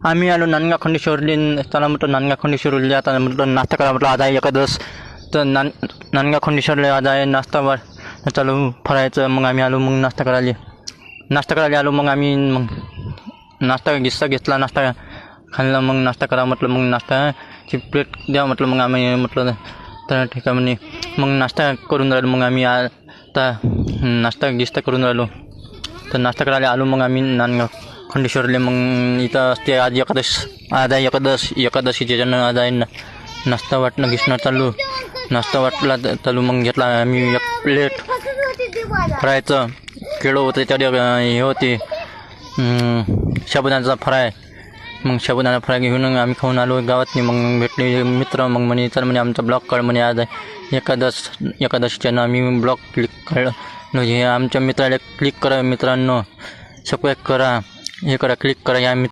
आम्ही आलो नानगा खंडेश्वरली त्याला म्हटलं नानगा खंडेश्वरली आता म्हटलं नाश्ता करा म्हटलं आज आहे एकादस तर नान नानगा खंडेश्वरला आज आहे नाश्ता चालू फरायचं. मग आम्ही आलो मग नाश्ता करायला. नाश्ता करायला आलो मग आम्ही मग नाश्ता गिस्सा घेतला नाश्ता खाल्ला मग नाश्ता करा म्हटलं मग नाश्ताची प्लेट द्या म्हटलं मग आम्ही म्हटलं तर ठीक आहे म्हणे. मग नाश्ता करून राहिलो मग आम्ही आता नाश्ता गिस्ता करून राहिलो. तर नाश्ता करायला आलो मग आम्ही नांदगाव खंडेश्वरले मग इथं असते आज एकादश आज आहे एकादश एकादशीचे जण आज आहे ना नाश्ता वाटणं घिसणं चालू. नाश्ता वाटला चालू मग घेतला आम्ही एक प्लेट. फ्रायचं केळं होतं त्याच्यावर हे होते. साबुदाण्याचा फ्राय. मग साबुदाणा फ्राय घेऊन आम्ही खाऊन आलो गावात मग भेटले मित्र मग म्हणे चल म्हणे आमचा ब्लॉग काढ म्हणे आज आहे एकादश एकादशीच्यानं आम्ही ब्लॉग क्लिक काढलं म्हणजे आमच्या मित्राला क्लिक करा मित्रांनो. सबस्क्राईब करा. हे करा क्लिक करा या मित्र